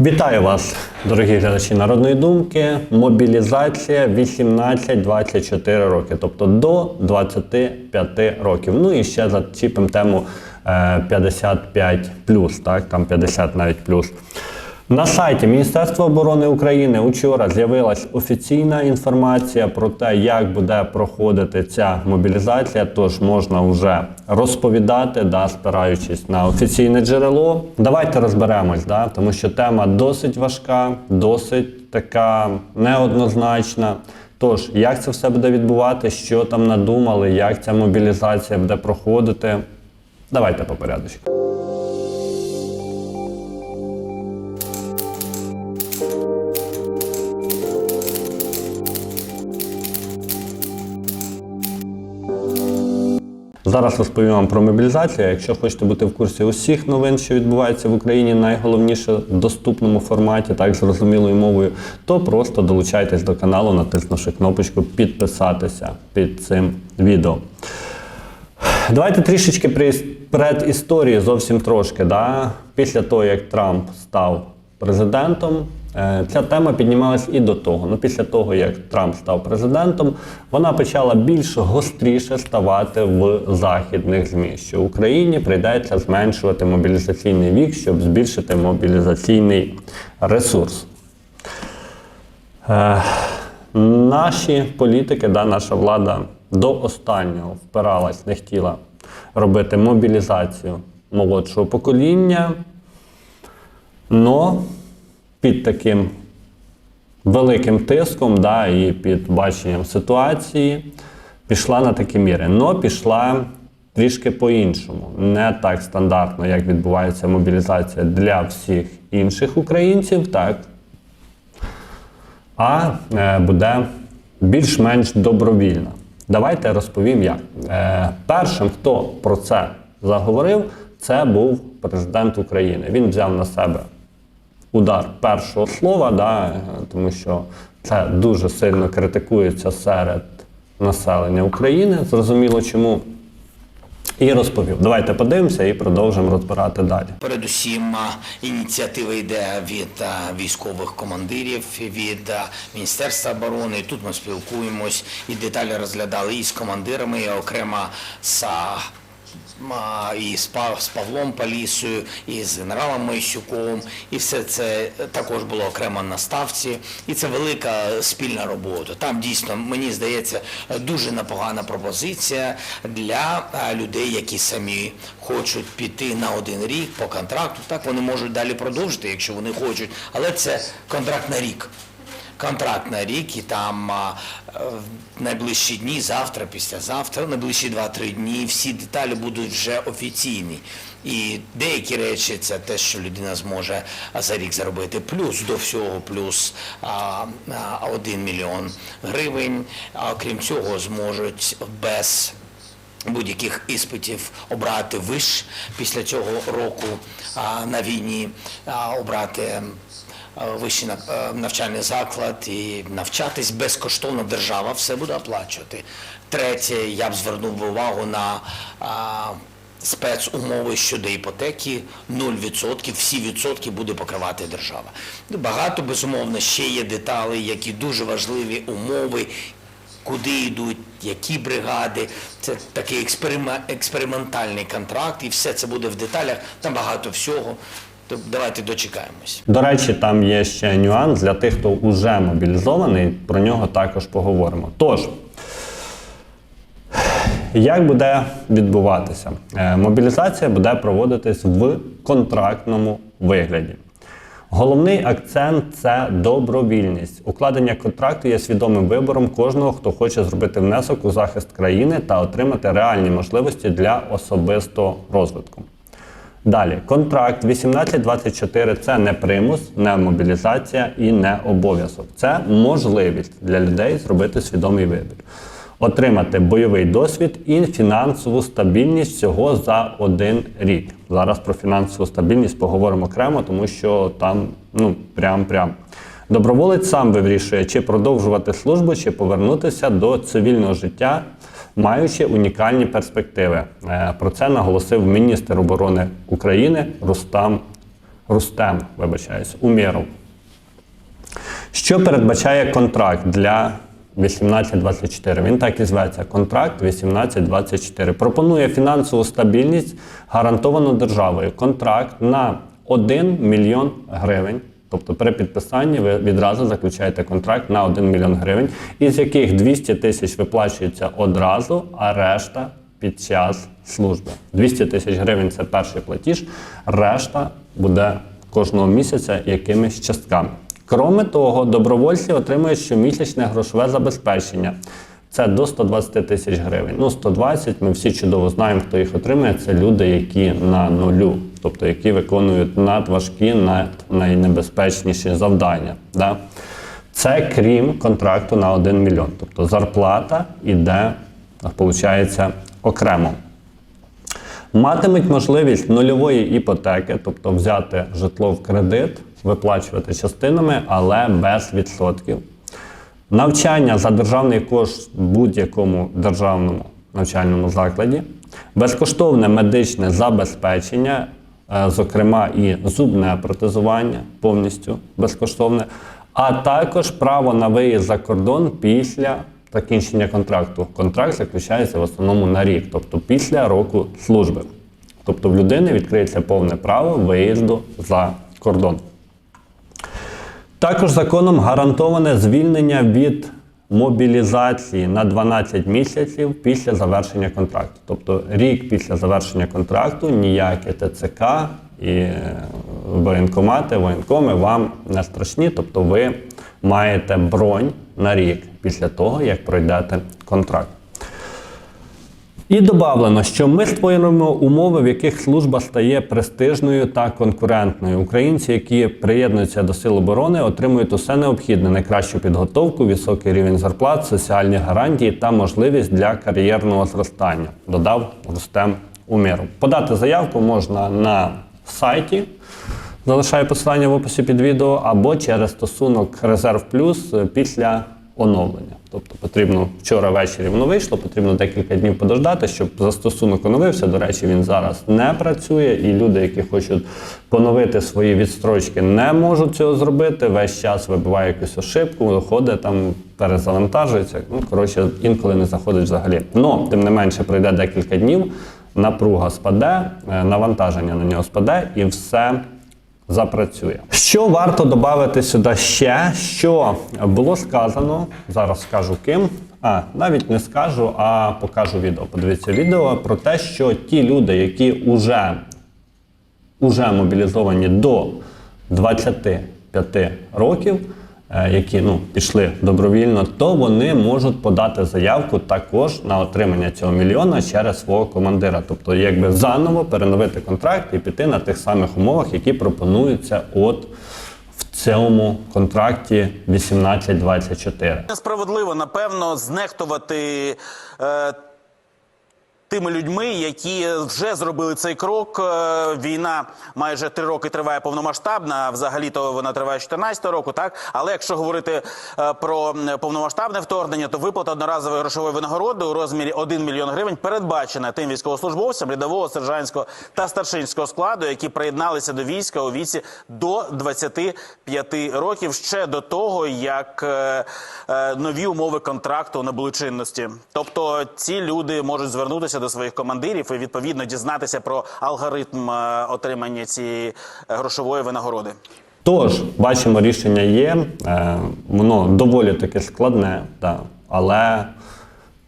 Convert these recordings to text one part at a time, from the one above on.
Вітаю вас, дорогі глядачі народної думки. Мобілізація 18-24 роки, тобто до 25 років. Ну і ще зачіпимо тему е, 55 так, там 50 навіть плюс. На сайті Міністерства оборони України учора з'явилась офіційна інформація про те, як буде проходити ця мобілізація. Тож можна вже розповідати, да, спираючись на офіційне джерело. Давайте розберемось, да, тому що тема досить важка, досить така неоднозначна. Тож, як це все буде відбувати, що там надумали, як ця мобілізація буде проходити. Давайте по порядочку. Зараз розповім вам про мобілізацію. Якщо хочете бути в курсі усіх новин, що відбуваються в Україні, найголовніше в доступному форматі, так зрозумілою мовою, то просто долучайтесь до каналу, натиснувши кнопочку підписатися під цим відео. Давайте трішечки предісторії зовсім трошки. Да? Після того, як Трамп став президентом, ця тема піднімалась і до того. Ну, після того, як Трамп став президентом, вона почала більш гостріше ставати в західних ЗМІ, що Україні прийдеться зменшувати мобілізаційний вік, щоб збільшити мобілізаційний ресурс. Е, наші політики, да, наша влада до останнього впиралась, не хотіла робити мобілізацію молодшого покоління. Но під таким великим тиском да, і під баченням ситуації пішла на такі міри. Но пішла трішки по-іншому. Не так стандартно, як відбувається мобілізація для всіх інших українців, так, а е, буде більш-менш добровільна. Давайте розповім як. Е, першим, хто про це заговорив, це був президент України. Він взяв на себе удар першого слова, да, тому що це дуже сильно критикується серед населення України. Зрозуміло чому. І розповів. Давайте подивимося і продовжимо розбирати далі. Передусім, ініціатива йде від військових командирів, від Міністерства оборони. Тут ми спілкуємось і деталі розглядали і з командирами, і окремо з і з, Павлом Палісою, і з генералом Мойщуковим. І все це також було окремо на ставці. І це велика спільна робота. Там дійсно, мені здається, дуже непогана пропозиція для людей, які самі хочуть піти на один рік по контракту. Так вони можуть далі продовжити, якщо вони хочуть. Але це контракт на рік контракт на рік, і там е, в найближчі дні, завтра, післязавтра, найближчі 2-3 дні, всі деталі будуть вже офіційні. І деякі речі це те, що людина зможе за рік заробити. Плюс до всього, плюс а, а, 1 мільйон гривень. А крім цього, зможуть без будь-яких іспитів обрати виш після цього року а, на війні, а, обрати вищий е, навчальний заклад і навчатись безкоштовно держава все буде оплачувати. Третє, я б звернув увагу на спецумови щодо іпотеки, 0%, всі відсотки буде покривати держава. Ну, Багато, безумовно, ще є деталі, які дуже важливі умови, куди йдуть, які бригади. Це такий експериментальний контракт, і все це буде в деталях, там багато всього. Давайте дочекаємось. До речі, там є ще нюанс для тих, хто вже мобілізований. Про нього також поговоримо. Тож, як буде відбуватися? Е, Мобілізація буде проводитись в контрактному вигляді. Головний акцент це добровільність. Укладення контракту є свідомим вибором кожного, хто хоче зробити внесок у захист країни та отримати реальні можливості для особистого розвитку. Далі, контракт 1824 це не примус, не мобілізація і не обов'язок. Це можливість для людей зробити свідомий вибір, отримати бойовий досвід і фінансову стабільність всього за один рік. Зараз про фінансову стабільність поговоримо окремо, тому що там ну прям-прям. Доброволець сам вирішує, чи продовжувати службу, чи повернутися до цивільного життя маючи унікальні перспективи. Е, Про це наголосив міністр оборони України Рустам Рустем, вибачаюсь, Уміров. Що передбачає контракт для 1824? Він так і зветься. Контракт 1824. Пропонує фінансову стабільність, гарантовану державою. Контракт на 1 мільйон гривень. Тобто при підписанні ви відразу заключаєте контракт на 1 мільйон гривень, із яких 200 тисяч виплачується одразу, а решта під час служби. 200 тисяч гривень це перший платіж, решта буде кожного місяця якимись частками. Кроме того, добровольці отримують щомісячне грошове забезпечення. Це до 120 тисяч гривень. Ну, 120, ми всі чудово знаємо, хто їх отримує. Це люди, які на нулю, тобто які виконують надважкі, над найнебезпечніші завдання. Да? Це крім контракту на 1 мільйон. Тобто зарплата йде, виходить, окремо. Матимуть можливість нульової іпотеки, тобто взяти житло в кредит, виплачувати частинами, але без відсотків. Навчання за державний кошт в будь-якому державному навчальному закладі, безкоштовне медичне забезпечення, е, зокрема і зубне протезування повністю безкоштовне, а також право на виїзд за кордон після закінчення контракту. Контракт заключається в основному на рік, тобто після року служби. Тобто в людини відкриється повне право виїзду за кордон. Також законом гарантоване звільнення від мобілізації на 12 місяців після завершення контракту. Тобто рік після завершення контракту ніякі ТЦК і е, воєнкомати, воєнкоми вам не страшні, тобто ви маєте бронь на рік після того, як пройдете контракт. І додавлено, що ми створюємо умови, в яких служба стає престижною та конкурентною. Українці, які приєднуються до сил оборони, отримують усе необхідне: найкращу підготовку, високий рівень зарплат, соціальні гарантії та можливість для кар'єрного зростання. Додав Рустем Уміров. Подати заявку можна на сайті. Залишаю посилання в описі під відео або через стосунок Резерв Плюс після оновлення. Тобто потрібно вчора ввечері воно вийшло, потрібно декілька днів подождати, щоб застосунок оновився. До речі, він зараз не працює, і люди, які хочуть поновити свої відстрочки, не можуть цього зробити. Весь час вибиває якусь ошибку, виходить там, перезавантажується. Ну коротше, інколи не заходить взагалі. Но тим не менше пройде декілька днів. Напруга спаде, е, навантаження на нього спаде, і все запрацює. Що варто додати сюди ще? Що було сказано, зараз скажу ким. А, навіть не скажу, а покажу відео. Подивіться відео про те, що ті люди, які вже, уже мобілізовані до 25 років, які ну, пішли добровільно, то вони можуть подати заявку також на отримання цього мільйона через свого командира. Тобто, якби заново переновити контракт і піти на тих самих умовах, які пропонуються от в цьому контракті 1824. Несправедливо, напевно, знехтувати е, тими людьми, які вже зробили цей крок. Е, Війна майже три роки триває повномасштабна. а Взагалі-то вона триває з 14 року, так але якщо говорити е, про повномасштабне вторгнення, то виплата одноразової грошової винагороди у розмірі 1 мільйон гривень передбачена тим військовослужбовцям рядового, сержантського та старшинського складу, які приєдналися до війська у віці до 25 років ще до того, як е, нові умови контракту набули чинності. Тобто ці люди можуть звернутися до своїх командирів і відповідно дізнатися про алгоритм е, отримання цієї е, грошової винагороди. Тож, бачимо, рішення є. Е, воно доволі таки складне, але,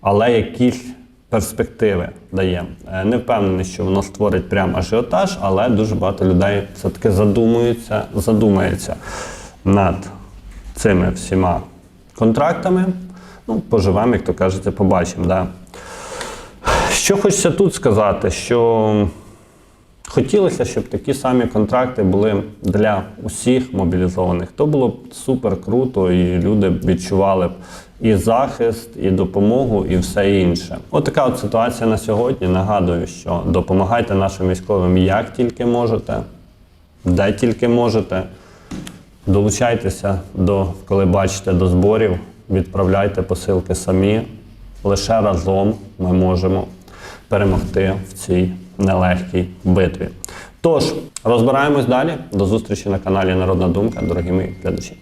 але якісь перспективи дає. Не впевнений, що воно створить прям ажіотаж, але дуже багато людей все-таки задумуються, задумається над цими всіма контрактами. Ну, поживемо, як то кажеться, побачимо. Да. Що хочеться тут сказати, що Хотілося, щоб такі самі контракти були для усіх мобілізованих. То було б супер круто, і люди б відчували б і захист, і допомогу, і все інше. От така от ситуація на сьогодні. Нагадую, що допомагайте нашим військовим як тільки можете, де тільки можете. Долучайтеся до, коли бачите, до зборів, відправляйте посилки самі. Лише разом ми можемо перемогти в цій нелегкій битві. Тож розбираємось далі. До зустрічі на каналі Народна Думка, дорогі мої глядачі.